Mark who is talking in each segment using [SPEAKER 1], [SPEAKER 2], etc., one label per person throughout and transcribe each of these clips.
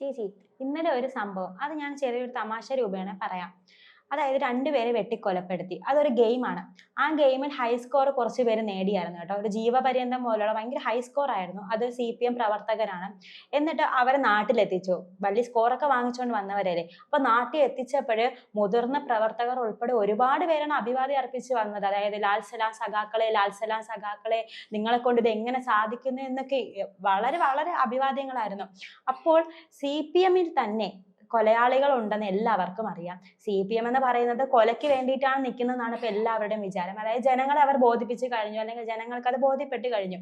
[SPEAKER 1] ചേച്ചി ഇന്നലെ ഒരു സംഭവം. അത് ഞാൻ ചെറിയൊരു തമാശ രൂപേണ പറയാം. അതായത് രണ്ടുപേരെ വെട്ടിക്കൊലപ്പെടുത്തി. അതൊരു ഗെയിമാണ് ആ ഗെയിമിൽ ഹൈ സ്കോർ കുറച്ച് പേര് നേടിയായിരുന്നു കേട്ടോ. ഒരു ജീവപര്യന്തം പോലുള്ള ഭയങ്കര ഹൈ സ്കോർ ആയിരുന്നു. അത് സി പി എം പ്രവർത്തകരാണ് എന്നിട്ട് അവരെ നാട്ടിലെത്തിച്ചു. വലിയ സ്കോറൊക്കെ വാങ്ങിച്ചുകൊണ്ട് വന്നവരല്ലേ. അപ്പൊ നാട്ടിൽ എത്തിച്ചപ്പോൾ മുതിർന്ന പ്രവർത്തകർ ഉൾപ്പെടെ ഒരുപാട് പേരാണ് അഭിവാദ്യം അർപ്പിച്ച് വന്നത്. അതായത് ലാൽ സലാം സഖാക്കളെ ലാൽ സലാം സഖാക്കളെ നിങ്ങളെ കൊണ്ട് ഇത് എങ്ങനെ സാധിക്കുന്നു എന്നൊക്കെ വളരെ വളരെ അഭിവാദ്യങ്ങളായിരുന്നു. അപ്പോൾ സി പി എമ്മിൽ തന്നെ കൊലയാളികൾ ഉണ്ടെന്ന് എല്ലാവർക്കും അറിയാം. സി പി എം എന്ന് പറയുന്നത് കൊലയ്ക്ക് വേണ്ടിയിട്ടാണ് നിൽക്കുന്നതെന്നാണ് ഇപ്പൊ എല്ലാവരുടെയും വിചാരം. അതായത് ജനങ്ങളെ അവർ ബോധിപ്പിച്ച് കഴിഞ്ഞു അല്ലെങ്കിൽ ജനങ്ങൾക്ക് അത് ബോധ്യപ്പെട്ട് കഴിഞ്ഞു.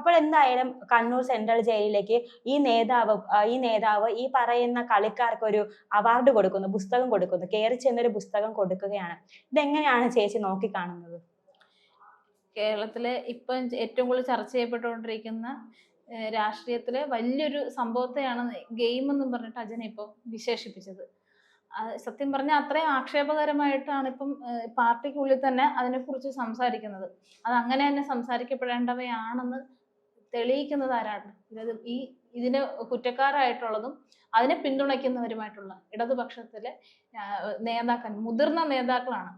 [SPEAKER 1] അപ്പോൾ എന്തായാലും കണ്ണൂർ സെൻട്രൽ ജയിലിലേക്ക് ഈ നേതാവ് ഈ നേതാവ് ഈ പറയുന്ന കളിക്കാർക്ക് ഒരു അവാർഡ് കൊടുക്കുന്നു പുസ്തകം കൊടുക്കുന്നു കയറി ചെന്നൊരു പുസ്തകം കൊടുക്കുകയാണ്. ഇതെങ്ങനെയാണ് ചേച്ചി നോക്കിക്കാണുന്നത്?
[SPEAKER 2] കേരളത്തിലെ ഇപ്പം ഏറ്റവും കൂടുതൽ ചർച്ച ചെയ്യപ്പെട്ടുകൊണ്ടിരിക്കുന്ന രാഷ്ട്രീയത്തിലെ വലിയൊരു സംഭവത്തെയാണ് ഗെയിം എന്ന് പറഞ്ഞിട്ട് അജന ഇപ്പോൾ വിശേഷിപ്പിച്ചത്. സത്യം പറഞ്ഞാൽ അത്രയും ആക്ഷേപകരമായിട്ടാണ് ഇപ്പം പാർട്ടിക്കുള്ളിൽ തന്നെ അതിനെക്കുറിച്ച് സംസാരിക്കുന്നത്. അത് അങ്ങനെ തന്നെ സംസാരിക്കപ്പെടേണ്ടവയാണെന്ന് തെളിയിക്കുന്നത് ആരാണ്? അതായത് ഈ ഇതിന് കുറ്റക്കാരായിട്ടുള്ളതും അതിനെ പിന്തുണയ്ക്കുന്നവരുമായിട്ടുള്ള ഇടതുപക്ഷത്തിലെ നേതാക്കൾ മുതിർന്ന നേതാക്കളാണ്.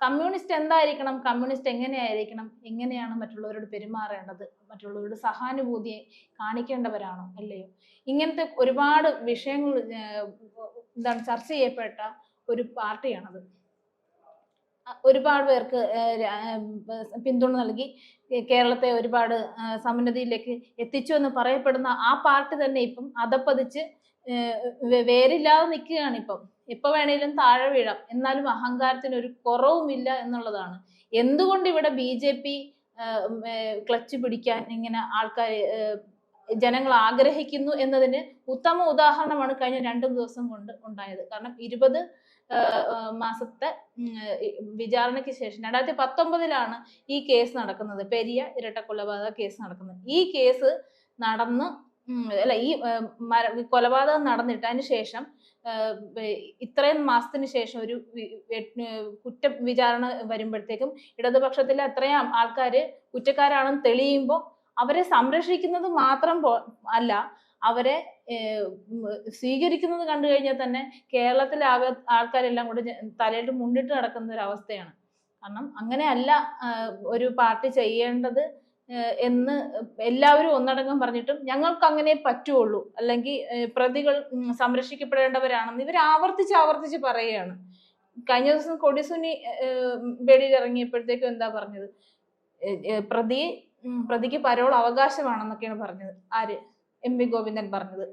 [SPEAKER 2] കമ്മ്യൂണിസ്റ്റ് എന്തായിരിക്കണം? കമ്മ്യൂണിസ്റ്റ് എങ്ങനെയായിരിക്കണം? എങ്ങനെയാണ് മറ്റുള്ളവരോട് പെരുമാറേണ്ടത്? മറ്റുള്ളവരോട് സഹാനുഭൂതി കാണിക്കേണ്ടവരാണോ? അല്ലയോ? ഇങ്ങനത്തെ ഒരുപാട് വിഷയങ്ങൾ എന്താണ് ചർച്ച ചെയ്യപ്പെട്ട ഒരു പാർട്ടിയാണത്. ഒരുപാട് പേർക്ക് പിന്തുണ നൽകി. കേരളത്തെ ഒരുപാട് സമുന്നതിയിലേക്ക് എത്തിച്ചു എന്ന് പറയപ്പെടുന്ന ആ പാർട്ടി തന്നെ ഇപ്പം അതപ്പതിച്ച് വേരില്ലാതെ നിൽക്കുകയാണ് ഇപ്പം. എപ്പൊ വേണേലും താഴെ വീഴാം. എന്നാലും അഹങ്കാരത്തിന് ഒരു കുറവുമില്ല എന്നുള്ളതാണ്. എന്തുകൊണ്ട് ഇവിടെ ബി ജെ പി ക്ലച്ച് പിടിക്കാൻ ഇങ്ങനെ ആൾക്കാർ ജനങ്ങൾ ആഗ്രഹിക്കുന്നു എന്നതിന് ഉത്തമ ഉദാഹരണമാണ് കഴിഞ്ഞ രണ്ടു ദിവസം കൊണ്ട് ഉണ്ടായത്. കാരണം ഇരുപത് മാസത്തെ വിചാരണയ്ക്ക് ശേഷം രണ്ടായിരത്തി പത്തൊമ്പതിലാണ് ഈ കേസ് നടക്കുന്നത്. പെരിയ ഇരട്ടക്കൊലപാതക കേസ് നടക്കുന്നത്. ഈ കേസ് നടന്ന് അല്ല ഈ കൊലപാതകം നടന്നിട്ട് അതിന് ശേഷം ഇത്രയും മാസത്തിന് ശേഷം ഒരു കുറ്റ വിചാരണ വരുമ്പോഴത്തേക്കും ഇടതുപക്ഷത്തിലെ അത്രയും ആൾക്കാര് കുറ്റക്കാരാണെന്ന് തെളിയുമ്പോൾ അവരെ സംരക്ഷിക്കുന്നത് മാത്രം അല്ല അവരെ സ്വീകരിക്കുന്നത് കണ്ടു കഴിഞ്ഞാൽ തന്നെ കേരളത്തിലെ ആൾക്കാരെല്ലാം കൂടെ തലയിട്ട് മുണ്ടിട്ട് നടക്കുന്ന ഒരു അവസ്ഥയാണ് കാരണം അങ്ങനെയല്ല ഒരു പാർട്ടി ചെയ്യേണ്ടത് എന്ന് എല്ലാവരും ഒന്നടങ്കം പറഞ്ഞിട്ടും ഞങ്ങൾക്ക് അങ്ങനെ പറ്റുള്ളൂ. അല്ലെങ്കിൽ പ്രതികൾ സംരക്ഷിക്കപ്പെടേണ്ടവരാണെന്ന് ഇവർ ആവർത്തിച്ച് ആവർത്തിച്ച് പറയുകയാണ്. കഴിഞ്ഞ ദിവസം കൊടിസുനി വെളിയിൽ ഇറങ്ങിയപ്പോഴത്തേക്കും എന്താ പറഞ്ഞത്? പ്രതി പ്രതിക്ക് പരോൾ അവകാശമാണെന്നൊക്കെയാണ് പറഞ്ഞത്. ആര്? എം വി ഗോവിന്ദൻ പറഞ്ഞത്.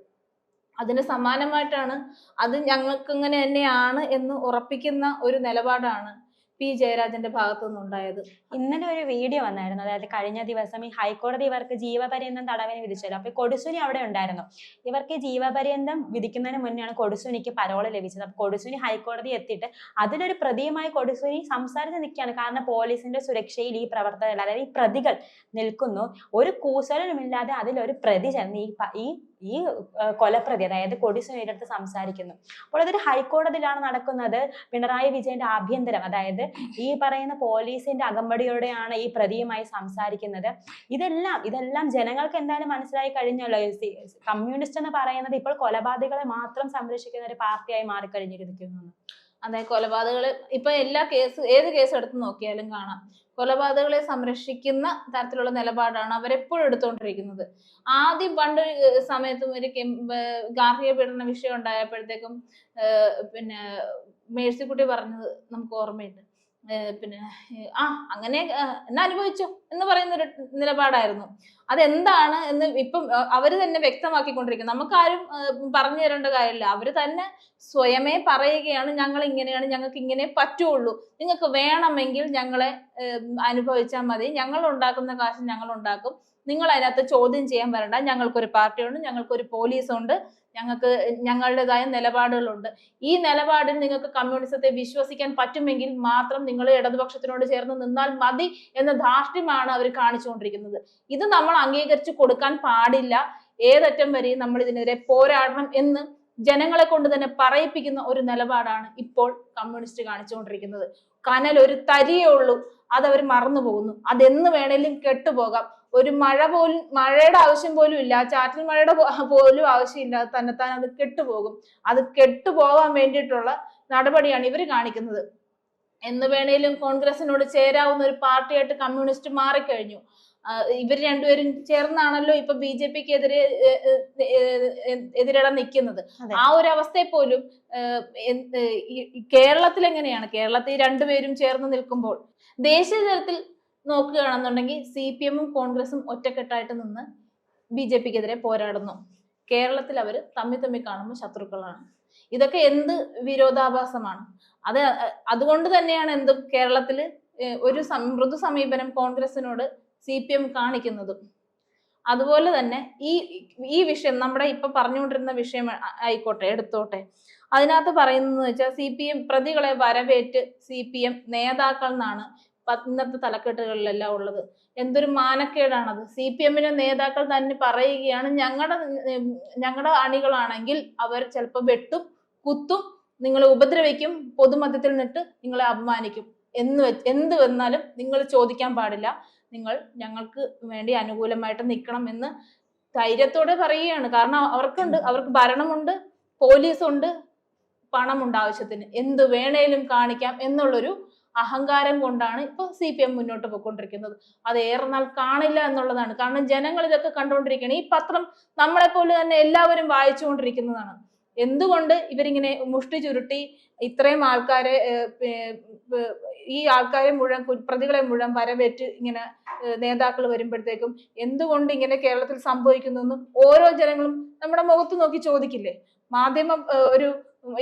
[SPEAKER 2] അതിന് സമാനമായിട്ടാണ് അത് ഞങ്ങൾക്ക് ഇങ്ങനെ തന്നെയാണ് എന്ന് ഉറപ്പിക്കുന്ന ഒരു നിലപാടാണ് പി ജയരാജന്റെ ഭാഗത്തു നിന്നുണ്ടായത്
[SPEAKER 1] ഇന്നലെ ഒരു വീഡിയോ വന്നായിരുന്നു. അതായത് കഴിഞ്ഞ ദിവസം ഈ ഹൈക്കോടതി ഇവർക്ക് ജീവപര്യന്തം തടവിന് വിധിച്ചല്ലോ. അപ്പൊ കൊടുസുനി അവിടെ ഉണ്ടായിരുന്നു. ഇവർക്ക് ജീവപര്യന്തം വിധിക്കുന്നതിന് മുന്നെയാണ് കൊടുസുനിക്ക് പരോൾ ലഭിച്ചത്. അപ്പൊ കൊടുസുനി ഹൈക്കോടതി എത്തിയിട്ട് അതിലൊരു പ്രതിയുമായി കൊടുസുനി സംസാരിച്ച് നിൽക്കുകയാണ്. കാരണം പോലീസിന്റെ സുരക്ഷയിൽ ഈ പ്രവർത്തകർ അതായത് ഈ പ്രതികൾ നിൽക്കുന്നു. ഒരു കൂസലനുമില്ലാതെ അതിലൊരു പ്രതി ചെന്ന് ഈ ഈ കൊലപ്രതി അതായത് കൊടിസുനിയുടെ അടുത്ത് സംസാരിക്കുന്നു. അപ്പോൾ അതൊരു ഹൈക്കോടതിയിലാണ് നടക്കുന്നത്. പിണറായി വിജയന്റെ ആഭ്യന്തരം അതായത് ഈ പറയുന്ന പോലീസിന്റെ അകമ്പടിയോടെയാണ് ഈ പ്രതിയുമായി സംസാരിക്കുന്നത്. ഇതെല്ലാം ഇതെല്ലാം ജനങ്ങൾക്ക് എന്തായാലും മനസ്സിലായി കഴിഞ്ഞല്ലോ. കമ്മ്യൂണിസ്റ്റ് എന്ന് പറയുന്നത് ഇപ്പോൾ കൊലപാതകളെ മാത്രം സംരക്ഷിക്കുന്ന ഒരു പാർട്ടിയായി മാറിക്കഴിഞ്ഞിരിക്കുന്നു.
[SPEAKER 2] അതെ കൊലപാതകൾ ഇപ്പൊ എല്ലാ കേസ് ഏത് കേസ് എടുത്ത് നോക്കിയാലും കാണാം. കൊലപാതകളെ സംരക്ഷിക്കുന്ന തരത്തിലുള്ള നിലപാടാണ് അവരെപ്പോഴും എടുത്തുകൊണ്ടിരിക്കുന്നത്. ആദ്യം പണ്ട് സമയത്തും ഒരു ഗാർഹിക പീഡന വിഷയം ഉണ്ടായപ്പോഴത്തേക്കും പിന്നെ മേഴ്സിക്കുട്ടി പറഞ്ഞത് നമുക്ക് ഓർമ്മയുണ്ട്. പിന്നെ ആ അങ്ങനെ എന്നാ അനുഭവിച്ചു എന്ന് പറയുന്ന ഒരു നിലപാടായിരുന്നു. അതെന്താണ് എന്ന് ഇപ്പം അവർ തന്നെ വ്യക്തമാക്കിക്കൊണ്ടിരിക്കുന്നു. നമുക്കാരും പറഞ്ഞു തരേണ്ട കാര്യമില്ല. അവർ തന്നെ സ്വയമേ പറയുകയാണ് ഞങ്ങൾ ഇങ്ങനെയാണ് ഞങ്ങൾക്ക് ഇങ്ങനെ പറ്റുള്ളൂ. നിങ്ങൾക്ക് വേണമെങ്കിൽ ഞങ്ങളെ അനുഭവിച്ചാൽ മതി. ഞങ്ങൾ ഉണ്ടാക്കുന്ന കാശ് ഞങ്ങൾ ഉണ്ടാക്കും നിങ്ങൾ അതിനകത്ത് ചോദ്യം ചെയ്യാൻ വരണ്ട. ഞങ്ങൾക്കൊരു പാർട്ടിയുണ്ട് ഞങ്ങൾക്കൊരു പോലീസുണ്ട് ഞങ്ങൾക്ക് ഞങ്ങളുടേതായ നിലപാടുകളുണ്ട്. ഈ നിലപാടിൽ നിങ്ങൾക്ക് കമ്മ്യൂണിസത്തെ വിശ്വസിക്കാൻ പറ്റുമെങ്കിൽ മാത്രം നിങ്ങൾ ഇടതുപക്ഷത്തിനോട് ചേർന്ന് നിന്നാൽ മതി എന്ന ധാർഷ്ട്യമാണ് അവർ കാണിച്ചുകൊണ്ടിരിക്കുന്നത്. ഇത് നമ്മൾ അംഗീകരിച്ചു കൊടുക്കാൻ പാടില്ല. ഏതറ്റം വരെയും നമ്മൾ ഇതിനെതിരെ പോരാടണം എന്ന് ജനങ്ങളെ കൊണ്ട് തന്നെ പറയിപ്പിക്കുന്ന ഒരു നിലപാടാണ് ഇപ്പോൾ കമ്മ്യൂണിസ്റ്റ് കാണിച്ചുകൊണ്ടിരിക്കുന്നത്. കനൽ ഒരു തരിയേ ഉള്ളൂ. അതവർ മറന്നു പോകുന്നു. അതെന്ന് വേണേലും കെട്ടുപോകാം. ഒരു മഴ പോലും മഴയുടെ ആവശ്യം പോലും ഇല്ല. ചാറ്റൽ മഴയുടെ പോലും ആവശ്യമില്ല തന്നെത്താൻ അത് കെട്ടുപോകും. അത് കെട്ടുപോകാൻ വേണ്ടിയിട്ടുള്ള നടപടിയാണ് ഇവർ കാണിക്കുന്നത്. എന്ന് വേണേലും കോൺഗ്രസിനോട് ചേരാവുന്ന ഒരു പാർട്ടിയായിട്ട് കമ്മ്യൂണിസ്റ്റ് മാറിക്കഴിഞ്ഞു. ഇവർ രണ്ടുപേരും ചേർന്നാണല്ലോ ഇപ്പൊ ബി ജെ പിക്ക് എതിരെ എതിരിടാൻ നിൽക്കുന്നത് ആ ഒരു അവസ്ഥയെ പോലും കേരളത്തിൽ എങ്ങനെയാണ് കേരളത്തിൽ രണ്ടുപേരും ചേർന്ന് നിൽക്കുമ്പോൾ ദേശീയ തലത്തിൽ നോക്കുകയാണെന്നുണ്ടെങ്കിൽ സി പി എമ്മും കോൺഗ്രസും ഒറ്റക്കെട്ടായിട്ട് നിന്ന് ബി ജെ പിക്കെതിരെ പോരാടുന്നു. കേരളത്തിൽ അവർ തമ്മി തമ്മി കാണുമ്പോൾ ശത്രുക്കളാണ്. ഇതൊക്കെ എന്ത് വിരോധാഭാസമാണ്? അത് അതുകൊണ്ട് തന്നെയാണ് എന്തും കേരളത്തിൽ ഒരു സമൃദ്ധ മൃദു സമീപനം കോൺഗ്രസിനോട് സി പി എം കാണിക്കുന്നതും. അതുപോലെ തന്നെ ഈ ഈ വിഷയം നമ്മുടെ ഇപ്പൊ പറഞ്ഞുകൊണ്ടിരുന്ന വിഷയം ആയിക്കോട്ടെ എടുത്തോട്ടെ. അതിനകത്ത് പറയുന്നത് വെച്ചാൽ സി പി എം പ്രതികളെ വരവേറ്റ് സി പി എം നേതാക്കൾ എന്നാണ് ഇന്നത്തെ തലക്കെട്ടുകളിലെല്ലാം ഉള്ളത്. എന്തൊരു മാനക്കേടാണത്. സി പി എമ്മിന്റെ നേതാക്കൾ തന്നെ പറയുകയാണ് ഞങ്ങളുടെ ഞങ്ങളുടെ അണികളാണെങ്കിൽ അവർ ചിലപ്പോൾ വെട്ടും കുത്തും നിങ്ങളെ ഉപദ്രവിക്കും പൊതുമധ്യത്തിൽ നിന്നിട്ട് നിങ്ങളെ അപമാനിക്കും. എന്ന് എന്ത് വന്നാലും നിങ്ങൾ ചോദിക്കാൻ പാടില്ല. നിങ്ങൾ ഞങ്ങൾക്ക് വേണ്ടി അനുകൂലമായിട്ട് നിൽക്കണം എന്ന് ധൈര്യത്തോടെ പറയുകയാണ്. കാരണം അവർക്കുണ്ട് അവർക്ക് ഭരണമുണ്ട് പോലീസുണ്ട് പണമുണ്ട് ആവശ്യത്തിന്. എന്ത് വേണേലും കാണിക്കാം എന്നുള്ളൊരു അഹങ്കാരം കൊണ്ടാണ് ഇപ്പൊ സി പി എം മുന്നോട്ട് പോയിക്കൊണ്ടിരിക്കുന്നത്. അത് ഏറെനാൾ കാണില്ല എന്നുള്ളതാണ്. കാരണം ജനങ്ങൾ ഇതൊക്കെ കണ്ടുകൊണ്ടിരിക്കുകയാണ്. ഈ പത്രം നമ്മളെ പോലെ തന്നെ എല്ലാവരും വായിച്ചുകൊണ്ടിരിക്കുന്നതാണ്. എന്തുകൊണ്ട് ഇവരിങ്ങനെ മുഷ്ടി ചുരുട്ടി ഇത്രയും ആൾക്കാരെ ഈ ആൾക്കാരെ മുഴുവൻ പ്രതികളെ മുഴുവൻ വരവേറ്റ് ഇങ്ങനെ നേതാക്കൾ വരുമ്പോഴത്തേക്കും എന്തുകൊണ്ട് ഇങ്ങനെ കേരളത്തിൽ സംഭവിക്കുന്നു എന്നും ഓരോ ജനങ്ങളും നമ്മുടെ മുഖത്ത് നോക്കി ചോദിക്കില്ലേ? മാധ്യമം ഒരു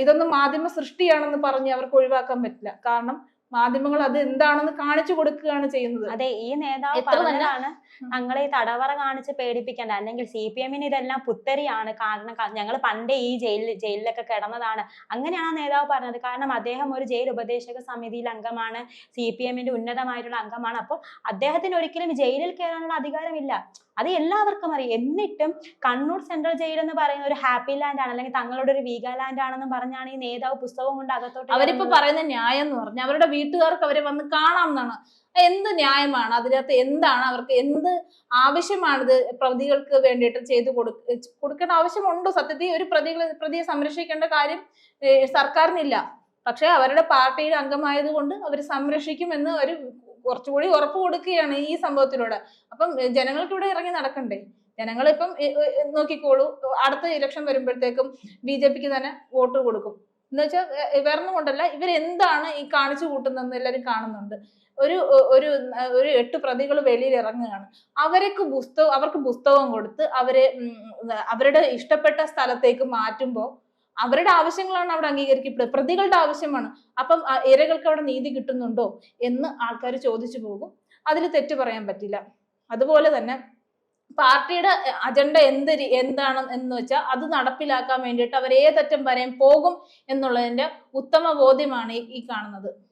[SPEAKER 2] ഇതൊന്നും മാധ്യമ സൃഷ്ടിയാണെന്ന് പറഞ്ഞ് അവർക്ക് ഒഴിവാക്കാൻ പറ്റില്ല. കാരണം മാധ്യമങ്ങൾ അത് എന്താണെന്ന് കാണിച്ചു കൊടുക്കുകയാണ് ചെയ്യുന്നത്.
[SPEAKER 1] അതെ ഈ നേതാവ് പറഞ്ഞതാണ് ഞങ്ങളെ ഈ തടവറ കാണിച്ച് പേടിപ്പിക്കേണ്ട. അല്ലെങ്കിൽ സി പി എമ്മിന് ഇതെല്ലാം പുത്തരിയാണ്. കാരണം ഞങ്ങൾ പണ്ടേ ഈ ജയിലിൽ ജയിലിലൊക്കെ കിടന്നതാണ്. അങ്ങനെയാണ് ആ നേതാവ് പറഞ്ഞത്. കാരണം അദ്ദേഹം ഒരു ജയിൽ ഉപദേശക സമിതിയിൽ അംഗമാണ്. സി പി എമ്മിന്റെ ഉന്നതമായിട്ടുള്ള അംഗമാണ്. അപ്പോൾ അദ്ദേഹത്തിന് ഒരിക്കലും ജയിലിൽ കയറാനുള്ള അധികാരമില്ല. അത് എല്ലാവർക്കും അറിയാം. എന്നിട്ടും കണ്ണൂർ സെൻട്രൽ ജയിൽ എന്ന് പറയുന്ന ഒരു ഹാപ്പി ലാൻഡ് ആണ്. അല്ലെങ്കിൽ തങ്ങളുടെ ഒരു വീഗ ലാൻഡ് ആണെന്ന് പറഞ്ഞാണ് ഈ നേതാവ് പുസ്തകം കൊണ്ട് അകത്തോട്ട്
[SPEAKER 2] അവരിപ്പോ. പറയുന്ന ന്യായം എന്ന് പറഞ്ഞാൽ അവരുടെ വീട്ടുകാർക്ക് അവരെ വന്ന് കാണാം എന്നാണ്. എന്ത് ന്യായമാണ്? അതിനകത്ത് എന്താണ്? അവർക്ക് എന്ത് ആവശ്യമാണിത് പ്രതികൾക്ക് വേണ്ടിയിട്ട് ചെയ്തു കൊടുക്ക കൊടുക്കേണ്ട ആവശ്യമുണ്ടോ? സത്യത്തിൽ ഒരു പ്രതികളെ പ്രതിയെ സംരക്ഷിക്കേണ്ട കാര്യം സർക്കാരിനില്ല. പക്ഷെ അവരുടെ പാർട്ടിയുടെ അംഗമായത് കൊണ്ട് അവർ സംരക്ഷിക്കുമെന്ന് അവർ കുറച്ചുകൂടി ഉറപ്പ് കൊടുക്കുകയാണ് ഈ സംഭവത്തിലൂടെ അപ്പം ജനങ്ങൾക്ക് ഇവിടെ ഇറങ്ങി നടക്കണ്ടേ? ജനങ്ങൾ ഇപ്പം നോക്കിക്കോളൂ. അടുത്ത ഇലക്ഷൻ വരുമ്പോഴത്തേക്കും ബി ജെ പിക്ക് തന്നെ വോട്ട് കൊടുക്കും. എന്ന് വെച്ചാൽ വേറൊന്നും കൊണ്ടല്ല ഇവരെന്താണ് ഈ കാണിച്ചു കൂട്ടുന്നതെന്ന് എല്ലാവരും കാണുന്നുണ്ട്. ഒരു ഒരു ഒരു എട്ട് പ്രതികൾ വെളിയിൽ ഇറങ്ങുകയാണ്. അവർക്ക് പുസ്തകം അവർക്ക് പുസ്തകം കൊടുത്ത് അവരെ അവരുടെ ഇഷ്ടപ്പെട്ട സ്ഥലത്തേക്ക് മാറ്റുമ്പോൾ അവരുടെ ആവശ്യങ്ങളാണ് അവിടെ അംഗീകരിക്കപ്പെടുന്നത് പ്രതികളുടെ ആവശ്യമാണ്. അപ്പം ഇരകൾക്ക് അവിടെ നീതി കിട്ടുന്നുണ്ടോ എന്ന് ആൾക്കാർ ചോദിച്ചു പോകും. അതിൽ തെറ്റ് പറയാൻ പറ്റില്ല. അതുപോലെ തന്നെ പാർട്ടിയുടെ അജണ്ട എന്ത് എന്താണ് എന്ന് വെച്ചാൽ അത് നടപ്പിലാക്കാൻ വേണ്ടിയിട്ട് അവർ ഏതറ്റം വരെയും പോകും എന്നുള്ളതിന്റെ ഉത്തമ ബോധ്യമാണ് ഈ- ഈ കാണുന്നത്.